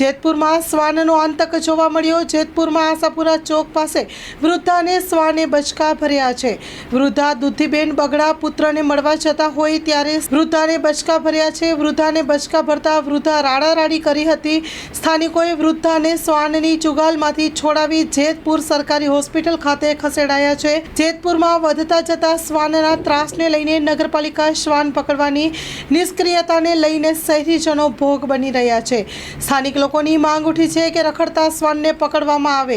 જેતપુરમાં શ્વાનનો આતંક જોવા મળ્યો. જેતપુરમાં આશાપુરા ચોક પાસે વૃદ્ધાને શ્વાને બચકા ભર્યા છે. વૃદ્ધા દુધીબેન બગડા પુત્રને મળવા જતા હોય ત્યારે વૃદ્ધાને બચકા ભર્યા છે. વૃદ્ધાને બચકા ભરતા વૃદ્ધા રાડારાડી કરી હતી. સ્થાનિકોએ વૃદ્ધાને શ્વાનની ચુગાલમાંથી છોડાવી જેતપુર સરકારી હોસ્પિટલ ખાતે ખસેડાયા છે. જેતપુરમાં વધતા જતા શ્વાનના ત્રાસને લઈને નગરપાલિકા શ્વાન પકડવાની નિષ્ક્રિયતાને લઈને શહેરીજનો ભોગ બની રહ્યા છે. સ્થાનિક લોકોની માંગ ઉઠી છે કે રખડતા શ્વાનને પકડવામાં આવે.